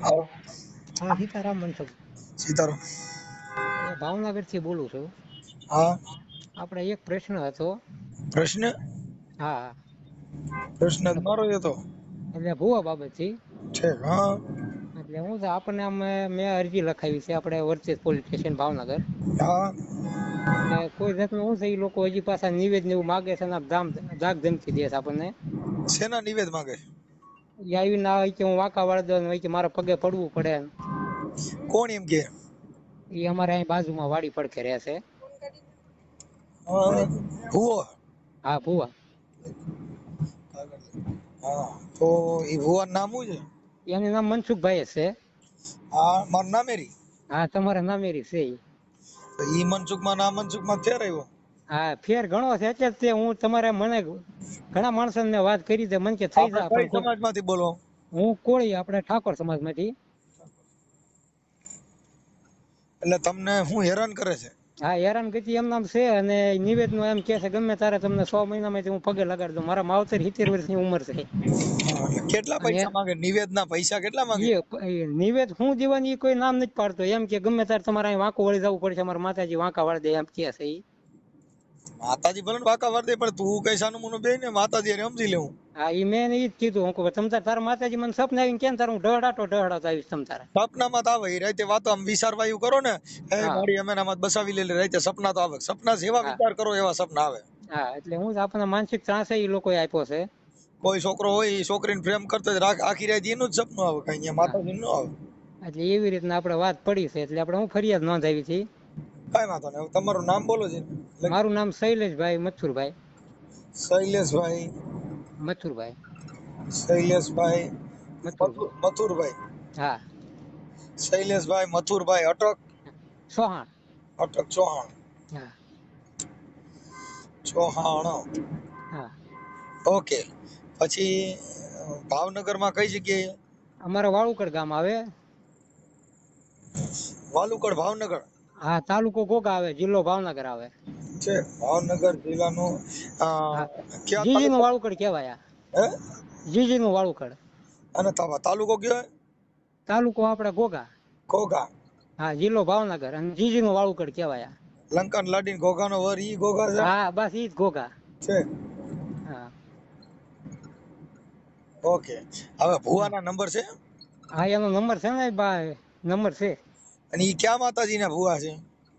આવો હા સીતારામ મનસુખ સીતારામ. ભાવનગરથી બોલું છું. હા. આપણે એક પ્રશ્ન હતો. પ્રશ્ન? હા. પ્રશ્ન તમારો હતો એટલે ભૂવા બાબતથી. છે હા. એટલે હું તો આપણને આમ મેં અરજી લખાવી છે આપણે વર્ચેસ પોલીસ સ્ટેશન ભાવનગર. હા. કોઈ જાતનું હું છે એ લોકો હજી પાછા નિવેદ ને એવું માગે છે ને ધામ ધાક ધમકી દે છે આપણને. શેના નિવેદ માગે? એ આવી ના હોય કે હું વાંકા વાળ દઉં હોય કે મારે પગે પડવું પડે કોણ એમ કે? એ અમારે અહીં બાજુમાં વાડી પડખે રહે છે. ભૂવો? હા ભૂવા. હા તો એ ભૂવા નામ શું છે? એનું નામ મનસુખભાઈ છે. હા મારું નામેરી હા તમારા નામેરી છે ઈ. મનસુખમાં ના મનસુખમાં ક્યારે આવ્યો? હા ફેર ઘણો છે. એટલે તે હું તમારે મને ઘણા માણસોને વાત કરી છે. મને કે થઈ જા કઈ પણ સમાજમાંથી બોલો? હું કોળી આપણે ઠાકોર સમાજમાંથી. એટલે તમને હું હેરાન કરે છે? હા હેરાનગતિ એમ નામ છે અને નિવેદનો એમ કે છે ગમે તારે તમને સો મહિનામાંથી હું પગે લગાડી દઉં મારા માવતર સિત્તેર વર્ષની ઉંમર છે. કેટલા પૈસા માંગે? નિવેદના પૈસા કેટલા માંગે? નિવેદ હું જીવાની કોઈ નામ નથી પાડતો. એમ કે ગમે તારે તમારે અહીં વાંકો વળી જવું પડશે મારા માતાજી વાંકા વાળી દે એમ કે છે માતાજી ભલે વાંકા વાર દે પણ તું કઈ સાનું મુનું બે ને માતાજી અરે સમજી લેવું. હા ઈ મેં ઈ જ કીધું હું કહું તમ તાર માતાજી મને સપના આવીને કેમ તારે હું ઢહડાતો ઢહડાતો આવીશ તમ તારે? સપનામાં તો આવે ઈ રાતે વાતો આમ વિચારવા એવું કરો ને એ મારી અમે નામાં બસાવી લે રાતે સપના તો આવે. સપના જેવા વિચાર કરો એવા સપના આવે. હા એટલે હું જ આપણને માનસિક ત્રાસ એ લોકોએ આપ્યો છે. કોઈ છોકરો હોય એ છોકરીને પ્રેમ કરતો રાખ- આખી રાત એનું જ સપનું આવે કઈ માતાજી નું આવે. એટલે એવી રીતના આપણે વાત પડી છે એટલે આપણે હું ફરિયાદ નોંધાવી છે કઈ વાંધો નહીં. તમારું નામ બોલો છે મારું નામ શૈલેષભાઈ મથુરભાઈ. શૈલેષભાઈ. મથુરભાઈ. શૈલેષભાઈ મથુર મથુર- મથુરભાઈ. હા. શૈલેષભાઈ મથુરભાઈ અટક. ચૌહાણ. અટક ચૌહાણ. હા. ચૌહાણ. હા. ઓકે. પછી ભાવનગરમાં કઈ જગ્યાએ? અમારા વાળુકડ ગામ આવે. વાલુકડ ભાવનગર. હા તાલુકો કોક આવે જિલ્લો ભાવનગર આવે. છે ભાવનગર જિલ્લાનો જીજી નું વાળુકડ કહેવાય હે? જીજી નું વાળુકડ. અને તાલુકો કયો? તાલુકો આપણે ગોગા. ઘોઘા હા જિલ્લો ભાવનગર અને જીજી નું વાળુકડ કહેવાય. લંકન લાડીન ઘોઘાનો વર ઈ ઘોઘા છે? હા બસ ઈ જ ગોગા. છે. હા. ઓકે. હવે ભુવાના નંબર છે? હા એનો નંબર છે ને ભાઈ નંબર છે. અને ઈ ક્યાં માતાજીના ભુવા છે?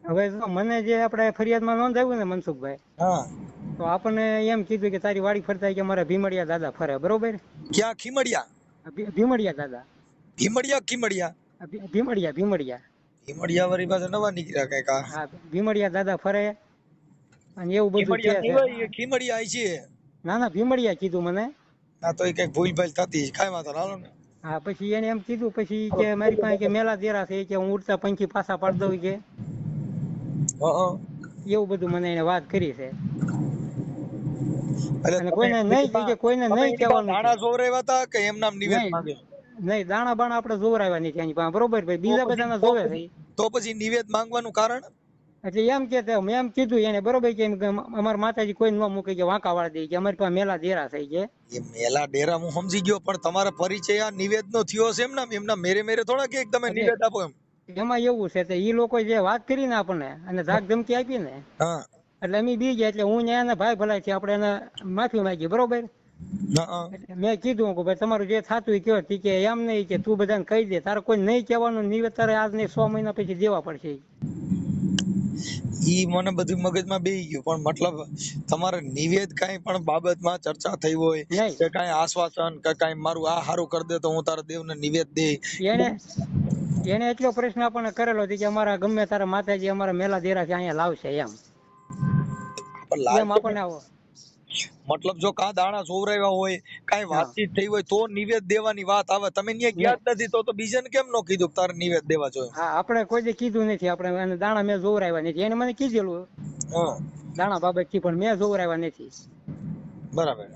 હવે જો મને જે આપણે ફરિયાદમાં નોંધાવ્યું ને મનસુખભાઈ હા. તો આપણને એમ કીધું કે તારી વાડી ફરતા કે મારા ભીમડિયા દાદા ફરે બરોબર? ક્યાં? ખીમડિયા? ભીમડિયા દાદા. ભીમડિયા ખીમડિયા? ભીમડિયા ભીમડિયા. ભીમડિયા વરી વાળી પાસે નવા નીકળ્યા કંઈક હા ભીમડિયા દાદા ફરે અને એવું બધું કે ખીમડિયા છે? ના ના ભીમડિયા કીધું મને. ના તો એ કંઈક ભૂલ ભાલ થતી. કાંઈ વાંધો હાલો ને. હા પછી એને એમ કીધું પછી કે મારી પાસે કે મેલા દેરા છે કે હું ઉડતા પંખી પાછા પાડ દઉં કે. એવું બધું મને એને વાત કરી છે. અને કોઈને નહીં કે- કોઈને નહીં કહેવાનું દાણા જોવરાવ્યા હતા કે એમ નામ નિવેદ. માંગે? નહીં દાણા બાણા આપણે જોવરાવ્યા નથી એની પાસે બરોબર ભાઈ બીજા બધાના જોવે છે તો પછી નિવેદ માંગવાનું કારણ? એટલે એમ કે મેં એમ કીધું એને બરોબર કે અમારા માતાજી કોઈ ન મૂકે કે વાંકા વાળા દે કે અમારી પાસે મેલા ડેરા થઈ છે એ મેલા ડેરા હું સમજી ગયો પણ તમારો પરિચય આ નિવેદ નો થયો છે એમ ને એમના મેરે મેરે થોડા કે તમે નિવેદ આપો એમ. એમાં એવું છે તે ઈ લોકો જે વાત કરી ને આપણને અને ધાક ધમકી આપી ને એટલે અમે બી ગયા એટલે હું ત્યાં ભાઈ ભલાઈ છે આપણે એને માફી માંગી બરોબર? મેં કીધું કે ભાઈ તમારું જે થતું કયો તી કે એમ નહીં કે તું બધાને કહી દે તારે કોઈ નહીં કહેવાનું નિવેદ તારે આજ નહીં સો મહિના પછી દેવા પડશે. ઈ મને બધું મગજમાં બેહી ગયું. પણ મતલબ તમારે નિવેદ કાંઈ પણ બાબતમાં ચર્ચા થઈ હોય કે કાંઈ આશ્વાસન કે કાંઈ મારું આ હારું કરી દે તો હું તારા દેવને નિવેદ દે એને એને એટલો પ્રશ્ન આપણને કરેલો કે અમારા ગમે તારા માતાજી અમારા મેલા દેરા છે અહીંયા લાવશે એમ. એમ આપણને આવો. મતલબ જો કા દાણા સોવરાવ્યા હોય કાંઈ વાતચીત થઈ હોય તો નિવેદ દેવાની વાત આવે. તમે ગયા જ નથી તો તો બીજાને કેમ નો કીધું કે તારે નિવેદ દેવા જોઈએ? હા આપણે કોઈ કીધું નથી. આપણે એને દાણા મેં જોવરાવ્યા નથી. એને મને કીધેલું. હા. દાણા બાબતથી પણ મેં જોવરાવ્યા નથી. બરાબર.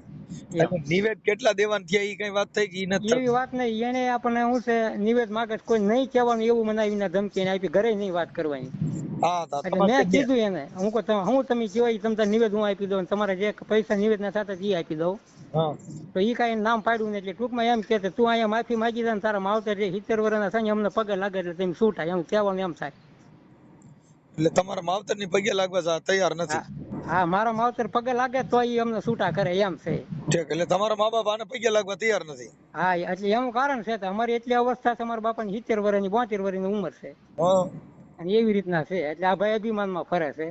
નિવેદ કેટલા દેવાના થયા એ કઈ વાત થઈ કે નથી એવી વાત નહીં. એને આપણને શું છે નિવેદ માગે કોઈ નહીં કહેવાનું એવું મને આવીને ધમકી એને આપી ઘરે નહીં વાત કરવાની. એટલે મેં કીધું એને હું કહું તમે- હું તમે કહેવાય તમ તાર નિવેદ હું આપી દઉં તમારે જે પૈસા નિવેદના સાથે એ આપી દઉં. તો એ કાંઈ નામ પાડ્યું ને એટલે ટૂંકમાં એમ કે તું અહીંયા માફી માગી દે ને તારા માવતર જે સિત્તેર વર્ષના થાય અમને પગે લાગે એટલે તેમ શું થાય એમ કહેવાનું એમ થાય. એટલે તમારા માવતરની પગે લાગવા તૈયાર નથી. હા મારો માવતર પગે લાગે તો ઈ અમને છૂટા કરે એમ છે. ઠીક એટલે તમારા મા બાપ આને પગે લાગવા તૈયાર નથી. હા એટલે એનું કારણ છે કે અમારી એટલી અવસ્થા છે અમારા બાપાની સિત્તેર વર્ષની બોતેર વર્ષની ઉંમર છે. અને એવી રીતના છે એટલે આ ભાઈ અભિમાનમાં ફરે છે.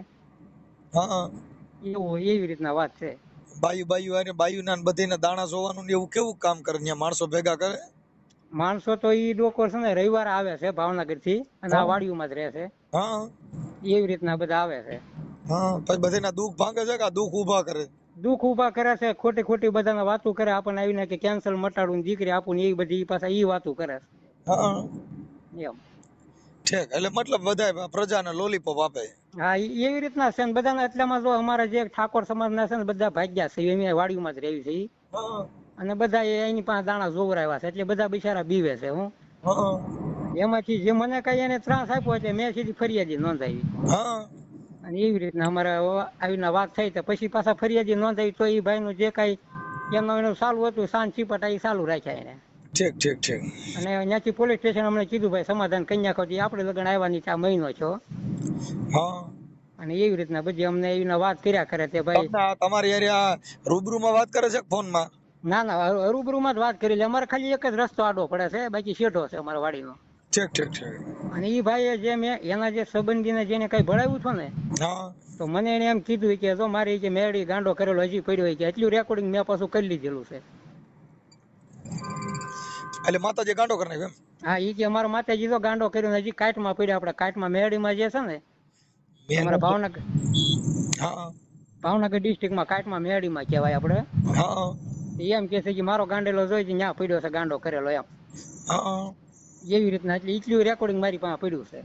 હા એવું એવી રીતના વાત છે. બાયુ બાયુ અને બાયુ ના બધીને દાણા જોવાનું ને એવું કેવું કામ કરે ત્યાં માણસો ભેગા કરે? માણસો તો ઈ લોકો છે ને રવિવારે આવે છે ભાવનગરથી અને આ વાડીઓમાં જ રહે છે. હા. એવી રીતના બધા આવે છે. હા પછી બધાના દુઃખ ભાંગે છે કે આ દુઃખ ઊભા કરે? દુઃખ ઊભા કરે છે ખોટી ખોટી બધાને વાતો કરે આપણને આવીને કે કેન્સલ મટાડું દીકરી આપું એ બધી પાછા એ વાતો કરે હા. એમ. ઠીક એટલે મતલબ બધા પ્રજાને લોલીપોપ આપે. હા એવી રીતના છે બધાને એટલામાં જો અમારા જે ઠાકોર સમાજના છે ને બધા ભાગ્યા છે એમ વાડીમાં જ રહેવી છે અને બધા એની પાસે દાણા જોવરાવ્યા છે એટલે બધા બિચારા બીવે છે હું. એમાંથી જે મને કઈ એને ત્રાસ આપ્યો એટલે મેં સીધી ફરિયાદી નોંધાવી. હા. અને એવી રીતના અમારે આવીને વાત થઈ તો પછી પાછા ફરિયાદી નોંધાવી તો એ ભાઈનું જે કાંઈ એમનું એનું ચાલુ હતું સાંજ છીપટા એ ચાલુ રાખ્યા એને. ઠીક ઠીક ઠીક. અને અહીંયાથી પોલીસ સ્ટેશન અમને કીધું ભાઈ સમાધાન કન્યા ખોટી આપણે લગ્ન આવવાની છે આ મહિનો છો. હા. અને એવી રીતના બધી અમને એવી વાત કર્યા કરે તે ભાઈ. તમારી એરિયા રૂબરૂમાં વાત કરે છે ફોનમાં ના ના રૂબરૂમાં જ વાત કરી લે. અમારે ખાલી એક જ રસ્તો આડો પડે છે બાકી શેઠો છે અમારા વાડીનો. ઠીક ઠીક ઠીક. અને એ ભાઈએ જે મેં એના જે સંબંધીને જેને કઈ ભણાવ્યું છો ને હા. તો મને એને એમ કીધું કે જો મારે જે મેળી ગાંડો કરેલો હજી પડ્યો હોય કે એટલું રેકોર્ડિંગ મેં પાછું કરી લીધેલું છે. એટલે માતાજી ગાંડો કરી નાખ્યો એમ? હા એ કે અમારા માતાજી તો ગાંડો કર્યો ને હજી કાટમાં પડ્યા આપણે કાટમાં મેળીમાં જે છે ને અમારા ભાવનગર હા. ભાવનગર ડિસ્ટ્રિક્ટમાં કાટમાં મેળીમાં કહેવાય આપણે. હા. એમ કે છે કે મારો ગાંડેલો જોઈ ત્યાં પડ્યો છે ગાંડો કરેલો એમ. હા. એવી રીતના એટલે એટલું રેકોર્ડિંગ મારી પાસે પડ્યું છે.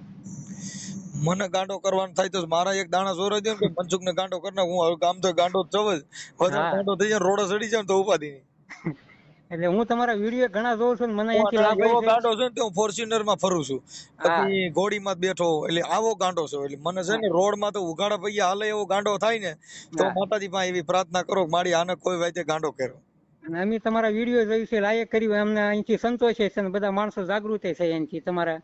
મને ગાંડો કરવાનો થાય તો મારા એક દાણા જોરાઈ દે ને મનસુખ ને ગાંડો કરી હું હવે ગામ તો ગાંડો જ જવ જ. વધારે ગાંડો થઈ જાય રોડે ચડી જાય તો ઉપાધિ નહીં. એટલે હું તમારા વીડિયો ઘણા જોઉં છું મને અહીંથી લાભ એવો. ગાંડો છે ને તે હું ફોર્ચ્યુનરમાં ફરું છું. પછી ઘોડીમાં જ બેઠો એટલે આવો ગાંડો છે. એટલે મને છે ને રોડમાં તો ઉઘાડા પૈયા હાલે એવો ગાંડો થાય ને તો માતાજી પાસે એવી પ્રાર્થના કરો કે મારી આને કોઈ વાતે ગાંડો કર્યો. અને અમે તમારા વીડિયો જોયું છે લાયક કર્યું અમને અહીંથી સંતોષ છે ને બધા માણસો જાગૃત છે અહીંથી તમારા.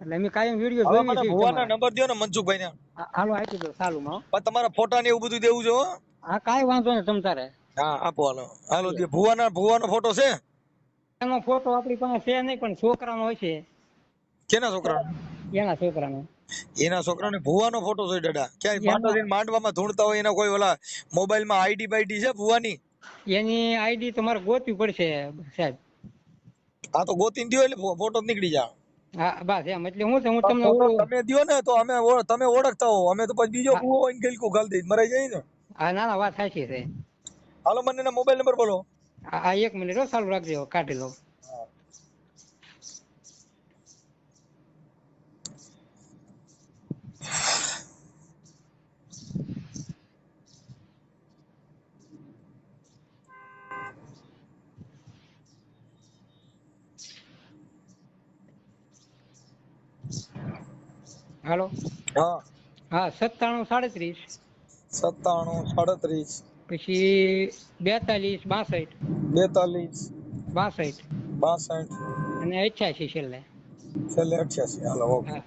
એટલે અમે કાયમ વીડિયો જોઈએ છીએ ભુવાના નંબર દો ને મનસુખભાઈ ને હાલો આપી દો સાલું માં પણ તમારા ફોટા ને એવું બધું દેવું જો હા? કાઈ વાંધો ને તમ તારે. હા આપો હાલો. હાલો જે ભુવાના ભુવાનો ફોટો છે? એનો ફોટો આપણી પાસે છે નહીં પણ છોકરાનો હોય છે. કેના છોકરા એના છોકરાનો. એના છોકરાને ભુવાનો ફોટો છે દાદા. ક્યાંય માંડવા માંડવામાં ધૂણતા હોય એના કોઈ ઓલા મોબાઈલમાં આઈડી બાઈડી છે ભુવાની? એની આઈડી તમારે ગોતવી પડશે સાહેબ. આ તો ગોતીને દો એટલે ફોટો નીકળી જાય. હા બસ એમ. એટલે હું છે હું તમને તમે દો ને તો અમે તમે ઓળખતા હો. અમે તો પછી બીજો કુવો હોય ગલકું ગાલી દઈ મરાઈ જાય ને. હા ના ના વાત સાચી છે. હાલો મને મોબાઈલ નંબર બોલો. આ આ એક મિનિટ હો ચાલુ રાખજો કાઢી લઉં. હાલો? હા. હા સત્તાણું સાડત્રીસ. સત્તાણું સાડત્રીસ. પછી બેતાલીસ બાસઠ. બેતાલીસ. બાસઠ. બાસઠ. અને અઠ્યાસી છેલ્લે. છેલ્લે અઠ્યાસી. Hello okay.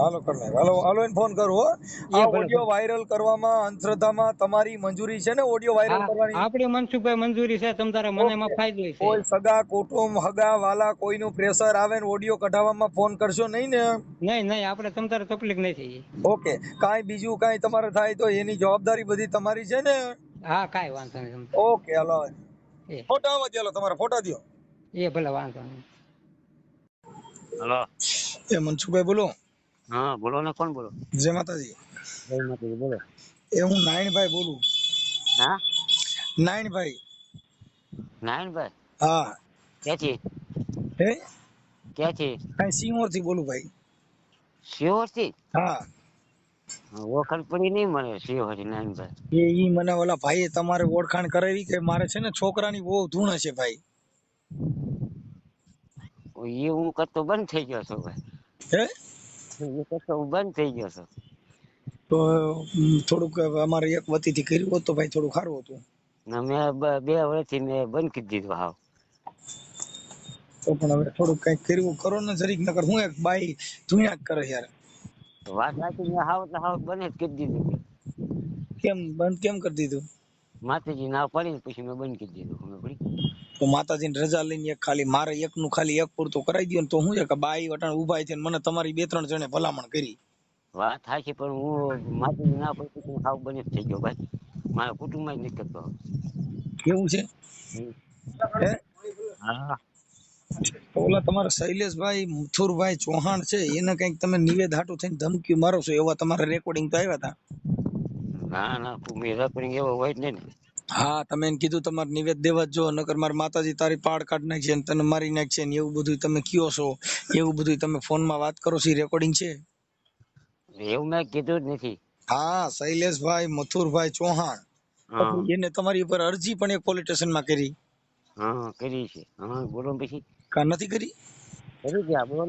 હાલો કરી નાખ હાલો હાલો એને ફોન કરો આ ઓડિયો વાયરલ કરવામાં અંધશ્રદ્ધામાં તમારી મંજૂરી છે ને ઓડિયો વાયરલ કરવાની? આપણી મનસુખભાઈ મંજૂરી છે તમ તારે મને એમાં. ફાયદો છે. કોઈ સગા કુટુંબ હગા વાલા કોઈનું પ્રેશર આવે ને ઓડિયો કઢાવવામાં ફોન કરશો નહીં ને? નહીં નહીં આપણે તમ તારે તકલીફ નથી. ઓકે. કાંઈ બીજું કાંઈ તમારે થાય તો એની જવાબદારી બધી તમારી છે ને? હા કાંઈ વાંધો નહીં ઓકે હાલો ફોટા આવવા ચાલો તમારા ફોટા દિયો. એ ભલે વાંધો નહીં. હલો. એ મનસુખભાઈ બોલો. હા બોલો ને કોણ બોલો? જય માતાજી. જય માતાજી બોલો. એ હું નાયણભાઈ બોલું. હા? નાયણભાઈ નાયણભાઈ હા. ક્યાંથી? હે? ક્યાંથી? કાંઈ સિંહોરથી બોલું ભાઈ. સિંહોરથી હા ઓળખાણ પડી નહીં મને સિંહોર નાયણભાઈ એ ઈ મને ઓલા ભાઈએ તમારે ઓળખાણ કરાવી કે મારે છે ને છોકરાની બહુ ધૂણ છે ભાઈ. એ હું કરતો બંધ થઈ ગયો છો ભાઈ. હે? એ કરતો હું બંધ થઈ ગયો છું. તો થોડુંક અમારે એક વતીથી કર્યું હોત તો ભાઈ થોડું સારું હતું. મેં બ- વર્ષથી મેં બંધ કરી દીધું હાવ. તો પણ હવે થોડુંક કંઈક કર્યું કરો ને જરીક નકર હું એક બાઈ ધુણ્યા કરે યાર. વાત સાચી મેં હાવ એટલે હાવ બંધ જ કરી દીધું કેમ બંધ કેમ કરી દીધું? માતાજી ના પડી પછી મેં બંધ કરી દીધું પડી? તો માતાજીની રજા લઈને એક ખાલી મારે એકનું ખાલી એક પૂરતું કરાવી દો ને તો હું છે કે બાઈ વટાણ ઊભા થઈને મને તમારી બે ત્રણ જણે ભલામણ કરી. વાત સાચી પણ હું માતાજી ના પછી સાવ બની થઈ ગયો ભાઈ. મારા કુટુંબમાં જ કરતો કેવું છે? હા? ઓલા તમારા શૈલેષભાઈ મથુરભાઈ ચૌહાણ છે એને કંઈક તમે નિવેદ હાટું થઈને ધમકી મારો છો એવા તમારા રેકોર્ડિંગ તો આવ્યા હતા ના ના મેં રેકોર્ડિંગ એવો હોય જ નહીં ને. હા તમે એને કીધું તમારે નિવેદ દેવા જો નકર મારા માતાજી તારી પાડ કાઢ નાખશે ને તને મારી નાખશે ને એવું બધું તમે કયો છો? એવું બધું તમે ફોનમાં વાત કરો છો રેકોર્ડિંગ છે? એવું મેં કીધું જ નથી. હા શૈલેષભાઈ મથુરભાઈ ચૌહાણ. એને તમારી ઉપર અરજી પણ એક પોલીસ સ્ટેશનમાં કરી. હા કરી છે. હા બોલો પછી. કા નથી કરી? કરી છે બોલો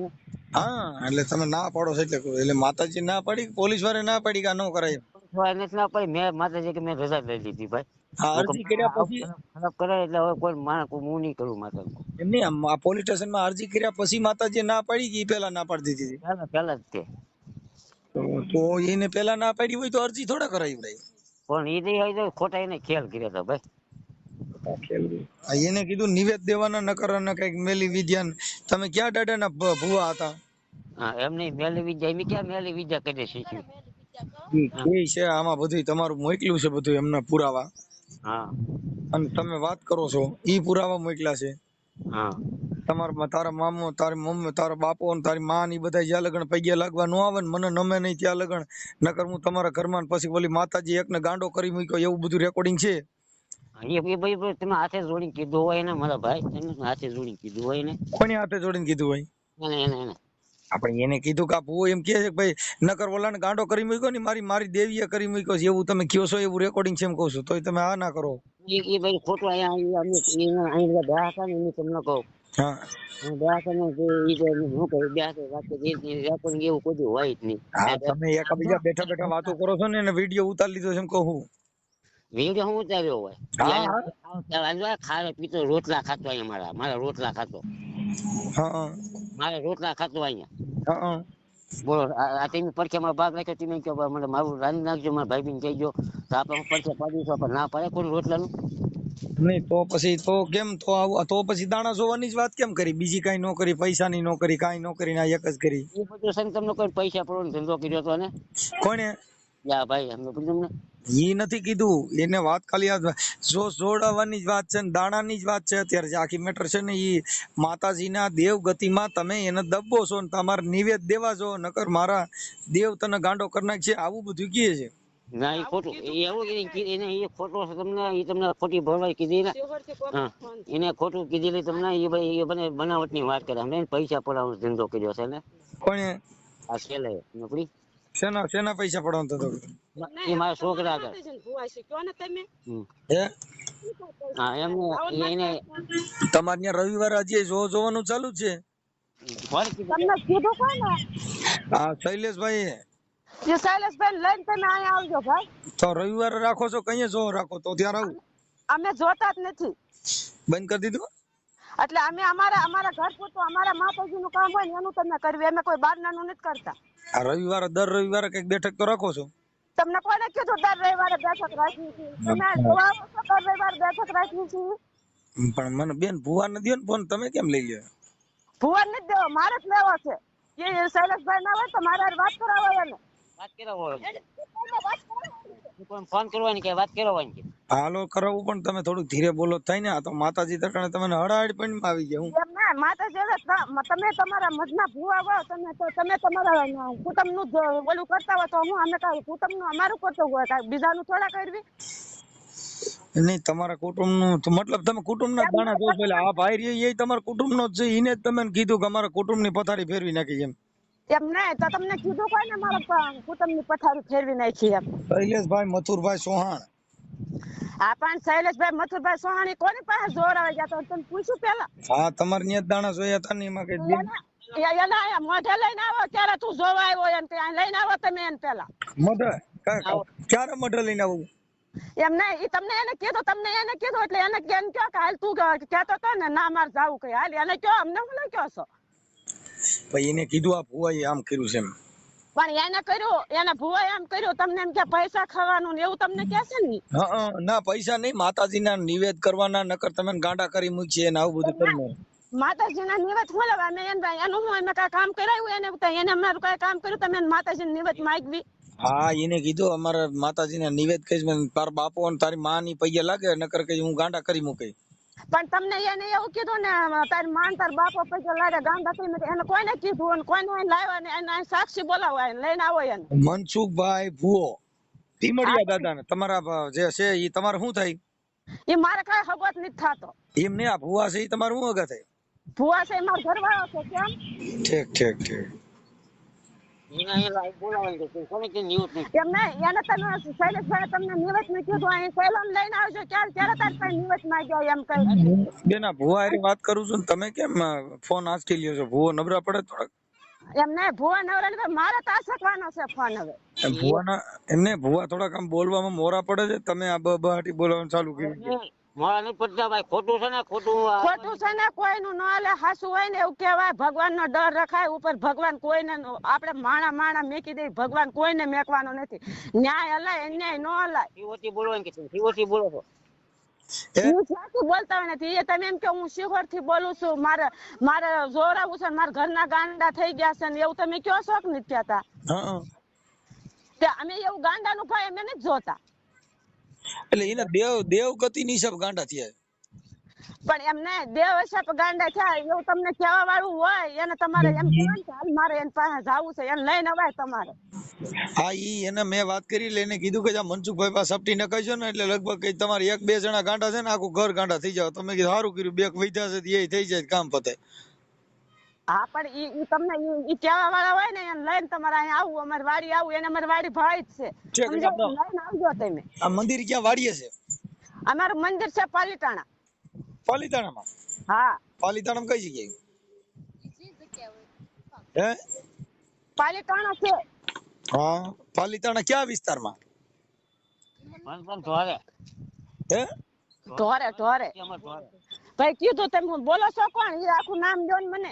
હા એટલે તમે ના પાડો છો એટલે એટલે માતાજી ના પાડી પોલીસ વાળે ના પાડી કે ન કરાય હોય નથી ના પડી મેં માતાજી કે મેં રજા લઈ લીધી ભાઈ. હા અરજી કર્યા પછી? ખરાબ કરે એટલે હવે કોઈ માણસ હું નહીં કરું માતાજી એમ નહીં આ પોલીસ સ્ટેશનમાં અરજી કર્યા પછી માતાજી ના પાડી કે પેલા ના પાડી દીધી પેલા જ તે એને પેલા ના પાડી હોય તો અરજી થોડા કરાવી પડે. પણ એ નહીં હોય તો ખોટા એને ખેલ કર્યા હતા ભાઈ. એને કીધું નિવેદ દેવાના નકર અને કંઈક મેલી વિદ્યા તમે ક્યાં દાદા ના ભુવા હતા? હા એમ નહીં મેલી વિદ્યા એમ ક્યાં મેલી વિદ્યા કરી શીખ્યું? છે આમાં બધું તમારું મોકલ્યું છે બધું એમના પુરાવા. હા. અને તમે વાત કરો છો ઈ પુરાવા મોકલ્યા છે. હા. તમારા તારા મામો તારી મમ્મી તારા બાપો ને તારી માં ને બધા જ્યાં લગન પૈયા લાગવા ન આવે ને મને નમે નહીં ત્યાં લગન. નકર હું તમારા ઘરમાં પછી ઓલી માતાજી એકને ગાંડો કરી મૂક્યો એવું બધું રેકોર્ડિંગ છે? એ ભાઈ તમે હાથે જોડીને કીધું હોય ને મારા ભાઈ તમે હાથે જોડીને કીધું હોય ને. કોની હાથે જોડીને કીધું હોય? એને એને એને. આપણે એને કીધું કે આ ભૂવો એમ કે છે ભાઈ નકર ઓલાને ગાંડો કરી મૂક્યો ને મારી મારી દેવીએ કરી મૂક્યો છે એવું તમે કયો છો એવું રેકોર્ડિંગ છે એમ કહું છું તોય તમે આ ના કરો એ એ ભાઈ ખોટું અહીંયા અહીંયા અહીંયા દયા કરે એની તમને કહું હા હું વાત રેકોર્ડિંગ એવું કોઈ હોય જ નહીં હા તમે એકબીજા બેઠા બેઠા વાતો કરો છો ને એને વીડિયો ઉતારી લીધો છે એમ કહું વીડિયો હું ઉતાર્યો હોય ખારો પીતો રોટલા ખાતો અહીંયા મારા મારા રોટલા ખાતો હા મારા રોટલા ખાતો અહીંયા. હા બોલો આ તેની તમે ભાગ રાખ્યો તમે કહો? મને મારું રાંધી નાખજો મારા ભાઈ બીને કહેજો. તો આપણે હું પાડી દઈશું પણ ના પડે કોઈ રોટલાનું? નહીં તો પછી તો કેમ? તો આવું તો પછી દાણા જોવાની જ વાત કેમ કરી? બીજી કાંઈ નો કરી પૈસાની નો કરી કાંઈ નો કરી ને એક જ કરી. એ બધું સંગ તમને કોઈ પૈસા પડવાનો ધંધો કર્યો હતો ને? કોને યા ભાઈ અમને પૂછ્યું તમને. ઈ નથી કીધું. એને વાત ખાલી જો જોડાવાની જ વાત છે ને દાણાની જ વાત છે અત્યારે આખી મેટર છે ને ઈ માતાજીના દેવ ગતિમાં તમે એને દબ્બો છો ને તમારે નિવેદ દેવા છો નકર મારા દેવ તને ગાંડો કરી નાખશે આવું બધું કહે છે. ના એ ખોટું એવું એને એ ખોટો છે તમને એ તમને ખોટી ભરવાઈ કીધી ને. હા એને ખોટું કીધેલી તમને એ ભાઈ એ બને બનાવટની વાત કરે. અમે પૈસા પડાવવાનો ધંધો કર્યો છે ને. કોણે આ છેલ્લે નોકરી? શેના શેના પૈસા પડવાનો તો એ મારા છોકરા હમ. હે? હા એમ એને તમારે ત્યાં રવિવાર હજી જો જોવાનું ચાલુ છે? તમને કીધું કોને હા શૈલેષભાઈ. એ શૈલેષભાઈ લઈને તમે અહીંયા આવજો ભાઈ. તો રવિવારે રાખો છો કઈ જો રાખો? તો ત્યાં આવું અમે જોતા જ નથી. બંધ કરી દીધું? એટલે અમે અમારા અમારા ઘર પૂરતું અમારા માતાજી નું કામ હોય ને એનું તમે કરવી. અમે કોઈ બહારનાનું નથી કરતા. આ રવિવારે દર રવિવારે કંઈક બેઠક તો રાખો છો? તમને કોને કીધું દર રવિવારે બેઠક રાખવી છે? તમે જોવા છો દર રવિવારે બેઠક રાખવી છે. પણ મને બેન ભુવા ને દ્યો ને ફોન તમે કેમ લઈ લ્યો? ભુવન નથી દેવો મારે જ લેવો છે. એ શૈલેષભાઈ ના હોય તો મારે હારે વાત કરાવો એને વાત કરાવો ફોન કરવાની કે વાત કરવાની કે. હાલો કરાવવું પણ તમે થોડું ધીરે બોલો. થાય ને આ તો માતાજી તકણે તમને હડાડ પણ આવી ગયા હું. ના માતાજી તમે તમારા મજના ભૂવા હો તમે તો તમે તમારા કુટુંબનું ઓલું કરતા હોય તો હું અમે કઈ કુટુંબનું અમારું કરતો હોય બીજા બીજાનું થોડા કરવી? નહીં તમારા કુટુંબનું મતલબ તમે કુટુંબ ના દાણા જો પેલા આ ભાઈ રહ્યો એ તમારા કુટુંબ નો જ છે એને જ તમે કીધું કે અમારા કુટુંબની પથારી ફેરવી નાખી એમ. એમ નહીં તો તમને કીધું કોઈ ને મારા કુટુંબની પથારી ફેરવી નાખી એમ. શૈલેષભાઈ મથુરભાઈ સોહાણ. આ પણ શૈલેષભાઈ મથુરભાઈ સોહાણી કોની પાસે જોર આવે ગયા તો તમે પૂછ્યું પેલા હા તમારે ન્યા દાણા જોયા હતા ને એમાં કઈ એના એ- મોઢે લઈને આવો ત્યારે તું જોવા આવ્યો એમ ત્યાં લઈને આવો તમે એને પેલા મોઢે? ક્યારે મોઢે લઈને આવું? એમ નહીં ઈ તમને એને કીધું તમને એને કીધું એટલે એને કેમ કયો કે હાલ તું કેતો કહેતો તો ને ના મારે જાવું કઈ. હાલ એને કયો અમને હું ને કયો છો? પછી એને કીધું આ ભુવાએ આમ કર્યું છે એમ. પણ એને કર્યું એને ભુવાએ એમ કર્યું તમને એમ કે પૈસા ખાવાનું ને એવું તમને કે છે ને. હા ના પૈસા નહીં માતાજીના નિવેદ કરવાના નકર તમે ગાંડા કરી મૂકીએ ને આવું બધું કરવું માતાજીના નિવેદ હું લેવા? અમે એને એનું હું કાંઈ કામ કરાવ્યું એને? એને અમારું કાંઈ કામ કર્યું? તમે એને માતાજીને નિવેદ માગવી? હા એને કીધું અમારે માતાજીના નિવેદ કહીશ તાર બાપો અને તારી માં ની પૈયા લાગે નકર કઈ હું ગાંડા કરી મૂકે પણ તમને એને એવું કીધું ને તાર માન તાર બાપો પૈસા લાડે ગાંડા થઈ નથી. એને કોઈને કીધું અને કોઈને અહીં લાવ્યા ને એને સાક્ષી બોલાવો એને લઈને આવો એને. મનસુખભાઈ ભુવો ધીમડિયા દાદા ને તમારા જે છે ઈ તમારે શું થાય? એ મારે કઈ હગવત નથી થતો. એમ ને આ ભુવા છે ઈ તમારે શું થઈ ભુવા છે એ મારો ઘરવાળો છે કેમ? ઠીક ઠીક ઠીક. એને અહીંયા લાઈવ બોલાવવાની છે કોને કે ન્યૂઝ નહીં એમ એને તમે શૈલેષભાઈ તમને નિવેદ ને કીધું અહીં સૈલમ લઈને આવજો ક્યારે ક્યારે તાર પાસે નિવેદ માંગ્યો એમ કઈ બેન ભુવા હારે વાત કરું છું તમે કેમ ફોન આંચકી લ્યો છો? ભુવો નબરા પડે થોડાક. એમ નહીં ભુવા નવરા ને મારે તો આસકવાનો છે ફોન હવે. ભુવાના એમને ભુવા થોડાક આમ બોલવામાં મોરા પડે છે. તમે આ બહાટી બોલવાનું ચાલુ કર્યું મારા નહીં પડતા ભાઈ. ખોટું છે ને ખોટું ખોટું છે ને કોઈનું ન હાલે હાસું હોય ને એવું કહેવાય. ભગવાન ડર રખાય ઉપર. ભગવાન કોઈને આપણે માણા માણા મેકી દઈ ભગવાન કોઈને મેકવાનો નથી. ન્યાય હલાય અન્યાય ન હલાય. શિવોથી બોલવાનું કે શિવોથી બોલો છો હું જ્યાંથી બોલતા નથી. એ તમે એમ કે હું શિહોરથી બોલું છું. મારે મારે જોરાવું છે ને મારા ઘરના ગાંડા થઈ ગયા છે ને એવું તમે કયો શોખ કે નથી કહેતા? હા અમે એવું ગાંડા નું ભાઈ અમે નથી જોતા. એટલે એને દેવ દેવ ગતિ ની સબ ગાંડા થયા. પણ એમને દેવ હિસાબ ગાંડા થયા એવું તમને કહેવા વાળું હોય એને તમારે એમ કહેવાનું કે હાલ મારે એની પાસે જાવું છે એને લઈને અવાય તમારે. હા ઈ એને મેં વાત કરી એટલે એને કીધું કે જા મનસુખભાઈ પાસે સપટી નખાઈશો ને એટલે લગભગ કઈ તમારે એક બે જણા ગાંડા છે ને આખું ઘર ગાંડા થઈ જાવ તમે કીધું સારું કર્યું બે વૈધા છે એ થઈ જાય કામ પતે. હા પણ ઈ ઈ તમને ઈ- ઈ કહેવા વાળા હોય ને એને લઈને તમારે અહીંયા આવવું અમારી વાડી આવવું એને અમારી વાડી ભાઈ જ છે. છે કે સમજો? ના? લઈને આવજો તમે. આ મંદિર ક્યાં વાડીએ છે? અમારું મંદિર છે પાલીતાણા. પાલીતાણામાં? હા. પાલીતાણામાં કઈ જગ્યાએ? હે? પાલીતાણા છે. હા પાલીતાણા ક્યાં વિસ્તારમાં? મને પણ ધોરે. હે? ઢોરે ઢોરે એમાં ધોરે? ભાઈ કીધું તમે બોલો છો કોણ? ઈ આખું નામ દો ને મને.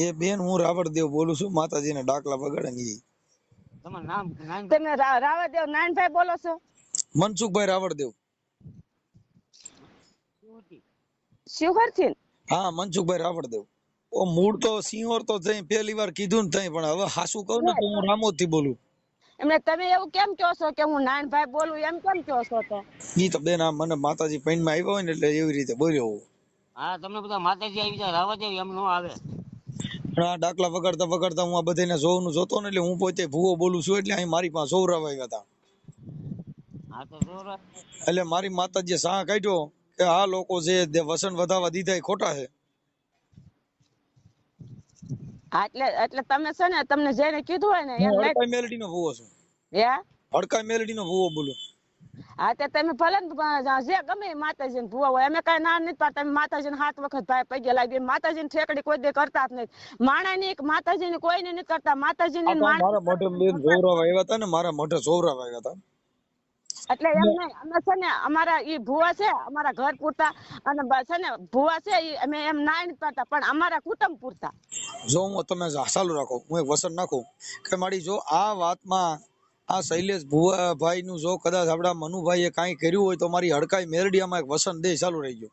એ બેન હું રાવળદેવ બોલું છું માતાજીના ડાકલા વગાડે ને ઈ. તમારું નામ નામ? તમે રા- નાનભાઈ બોલો છો? મનસુખભાઈ રાવળદેવ. શિવોથી હા મનસુખભાઈ રાવળદેવ. ઓ મૂળ તો સિંહોર તો થઈ પહેલી વાર કીધું ને થઈ પણ હવે હાસુ કહું ને તો હું રામોદથી બોલું. એમને તમે એવું કેમ કહો છો કે હું નાનભાઈ બોલું એમ કેમ કહો છો તો? ઈ તો બેન આ મને માતાજી પૈણમાં આવ્યા હોય ને એટલે એવી રીતે બોલ્યો. હા. તમને બધા માતાજી આવી જાય રાવણદેવ એમ નો આવે. આ ડાકલા વગાડતા વગાડતા હું આ બધાને જોવાનું જોતો ને એટલે હું પોતે ભૂવો બોલું છું એટલે અહીં મારી પાસે સૌરાવ આવ્યા હતા. એટલે મારી માતાજીએ સાહ કાઢ્યો કે આ લોકો જે વસન વધાવા દીધા એ ખોટા છે. એટલે એટલે તમે છે ને તમને જેને કીધું હોય ને હડકાઈ મેલડી નો ભૂવો છું. હે હડકાઈ મેલડી નો ભૂવો બોલું. હા તે તમે ભલે જે ગમે માતાજી ને ભૂવા હોય અમે કઈ ના નથી પાડતા. માતાજી ને હાથ વખત ભાઈ પગે લાગી માતાજીની ઠેકડી કોઈ દે કરતા જ નહીં માણાની એક માતાજીની કોઈ નથી કરતા. માતાજી ને મારા મોઢે બેન સૌરાવ આવ્યા હતા ને મારા મોઢે સૌરાવ આવ્યા હતા. એટલે એમ નહીં. અમે છે ને અમારા ઈ ભૂવા છે અમારા ઘર પૂરતા. અને છે ને ભૂવા છે ઈ અમે એમ ના નથી પાડતા. પણ અમારા કુટુંબ પૂરતા. જો હું તમે ચાલુ રાખો. હું એક વસન નાખું કે મારી જો આ વાતમાં આ શૈલેષ ભુવા ભાઈ નું જો કદાચ આપડા મનુભાઈએ કાંઈ કર્યું હોય તો મારી હડકાઈ મેરડિયામાં એક વસંત દેશ ચાલુ રહી ગયો.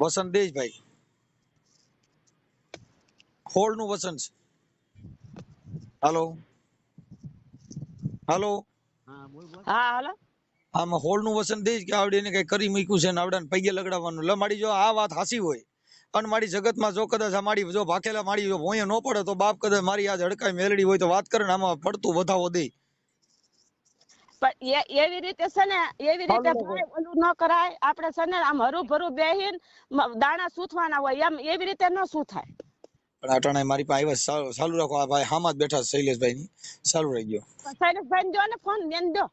વસંત દેશ ભાઈ. હોળનું વસન છે. હાલો. હાલો. હા હાલો. આમાં હોળનું વસન દેશ કે આવડે એને કઈ કરી મૂક્યું છે ને આવડાને પૈગે લગડાવવાનું લમાડી જો આ વાત હાસી હોય. અને મારી જગતમાં જો કદાચ આ મારી જો ભાખેલા મારી જો ભોંયે ન પડે તો બાપ કદાચ મારી આજ હડકાઈ મેલડી હોય તો વાત કરે ને આમાં પડતું વધાવો દે. પણ એવી રીતે છે ને એવી રીતે ઓલું ન કરાય. આપણે છે ને આમ હરું ભરું બેહીન દાણા સૂથવાના હોય. એમ એવી રીતે ન સૂથાય. પણ અટાણે મારી પાસે આવ્યા ચાલુ- ચાલુ રાખો. આ ભાઈ હામાં જ બેઠા શૈલેષભાઈ ની ચાલુ રહી ગયો. જો ને ફોન બેન દો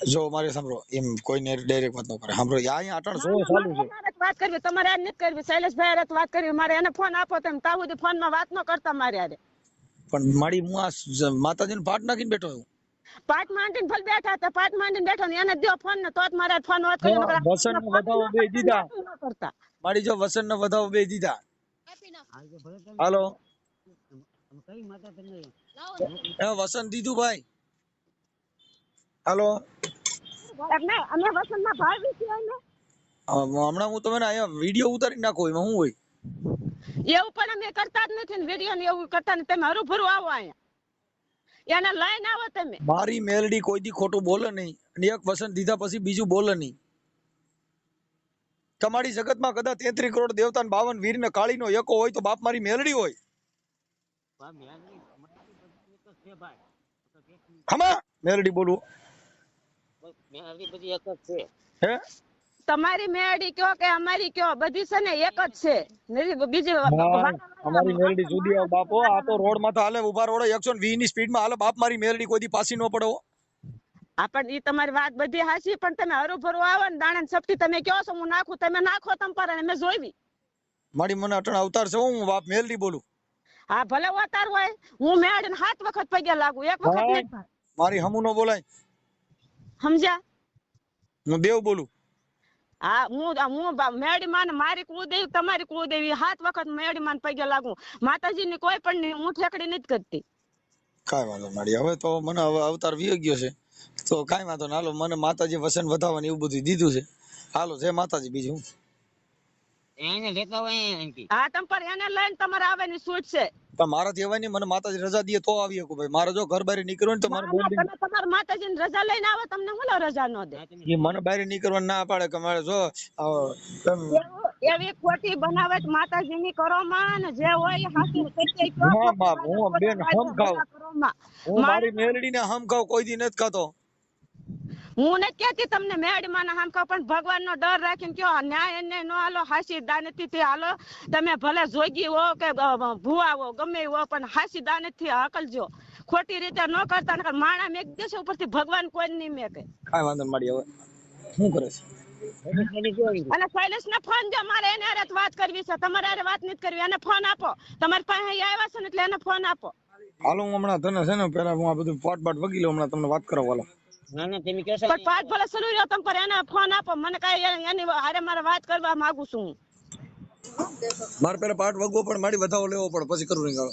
જો મારે સાંભળો એમ કોઈને ડાયરેક્ટ વાત ન કરે. સાંભળો અહીંયા આટણ જો ચાલુ છે. વાત કરવી તમારે આ નથી કરવી. શૈલેષભાઈ હારે વાત કરવી મારે એને ફોન આપો તેમ તાવ ફોનમાં વાત ન કરતા મારે હારે. પણ મારી હું આ માતાજીને પાટ નાખીને બેઠો છું. પાટ માંડીને ભલે બેઠા હતા પાટ માંડીને બેઠા ને એને દો ફોન ને તો જ મારે ફોન વાત કરી વસન વસંતને વધાવો બે દીધા. ન મારી જો વસન ને વધાવો બે દીધા. હાલો કઈ માતા તમને એ વસંત દીધું ભાઈ. હાલો. અમે વસંતના ભાવી છીએ ને હમણાં હું તમને અહીંયા વીડિયો ઉતારી નાખો એમાં શું હોય? એવું પણ અમે કરતા જ નથી ને વીડિયો ને એવું કરતા ને તમે હરુભરું આવો અહીંયા. એને લઈને આવો તમે. મારી મેલડી કોઈ દી ખોટું બોલે નહીં અને એક વસંત દીધા પછી બીજું બોલે નહીં. તમારી જગતમાં કદાચ તેત્રી કરોડ દેવતા ને બાવન વીર ને કાળી નો એકો હોય તો બાપ મારી મેલડી હોય. ખમા મેલડી બોલવું. મેલડી બધી એક જ છે. હે? તમારી મેળી કયો કે અમારી કયો? બધી છે ને એક જ છે. નથી બીજી અમારી મેલડી જુદી આવે બાપો. આ તો રોડમાં તો હાલે ઊભા રોડ એકસો વીસની સ્પીડમાં હાલે. બાપ મારી મેલડી કોઈ દી પાસી નો પડો આપણ ઈ તમારી વાત બધી હાચી પણ તમે હરુભરું આવો ને દાણા ને સપટી તમે કયો છો હું નાખું તમે નાખો તમ પર અને મેં જોઈવી મારી મને અટણ અવતાર છે હું બાપ મેલડી બોલું. હા ભલે અવતાર હોય હું મેળ ને સાત વખત પગે લાગુ એક વખત નહીં મારી હમુ નો બોલાય. સમજ્યા? હું દેવ બોલું. હા હું હું મેળી માં મારી કુળદેવી તમારી કુળદેવી સાત વખત મેળી માં પગે લાગુ. માતાજી ની કોઈ પણ હું ઠેકડી નથી કરતી. કાંઈ વાંધો માડી હવે તો મને હવે અવતાર વી ગયો છે. તો કઈ વાંધો ના હાલો મને માતાજી વસન વધાવવાની એવું બધું દીધું છે. હાલો જય માતાજી બીજું એને લેતા હોય હા તમ પર એને લઈને તમારે આવવાની છૂટ છે. પણ મારાથી અવાય મને માતાજી રજા દે તો આવી શકું ભાઈ. મારે જો ઘર બહાર નીકળવું તો મારે ના, તમે તમારા માતાજી ની રજા લઈને આવો તમને હું રજા ન દે. એ મને બહાર નીકળવા ના પાડે કે મારે જો એવી ખોટી બનાવટ માતાજી ની કરો માં ને જે હોય સત્ય કહો. હા, બાપ, હું બેન હમ ખાવ હું મારી મેલડી ને હમ ખાવ કોઈ દી નથી ખાતો. હું ને કેતી તમને મેળમાં હામ ખાવ પણ ભગવાન નો ડર રાખીને કયો ન્યાય એને નો હાલો હાસી દાનતી થી હાલો તમે ભલે જોગી હો કે ભુવા હો ગમે હો પણ હાસી દાનતી હકલજો ખોટી રીતે ન કરતા નકર માણા મેક દેશે ઉપરથી ભગવાન કોઈ નહીં મેકે કાઈ વાંધો મારી હવે શું કરે છે? અને શૈલેષ ને ફોન જો મારે એને હારે વાત કરવી છે. તમારે હારે વાત નથી કરવી એને ફોન આપો. તમારી પાસે આવ્યા છે ને એટલે એને ફોન આપો. હાલો હું હમણાં તને છે ને પેલા હું આ બધું પાટ બાટ વગી લઉં હમણાં તમને વાત કરવા વાલો ના ના તમે કહેશો પણ પાઠ ભલે શરૂ રહ્યો તમે પર એને ફોન આપો મને કઈ એની હારે મારે વાત કરવા માંગુ છું. મારે પેલા પાઠ વગવો પણ મારી વધાવો લેવો પણ પછી કરું નહીં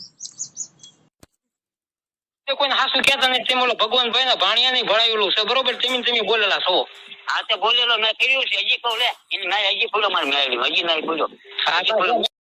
કોઈને હાસુ કહેતા નથી તેમ ઓલો ભગવાન ભાઈ ના ભાણિયા નહીં ભણાયેલું છે બરોબર? તમે તમે બોલેલા છો. આ તે બોલેલો મેં કર્યું છે હજી કહું લે એને ના હજી બોલો મારે મેળવી હજી નહીં બોલો.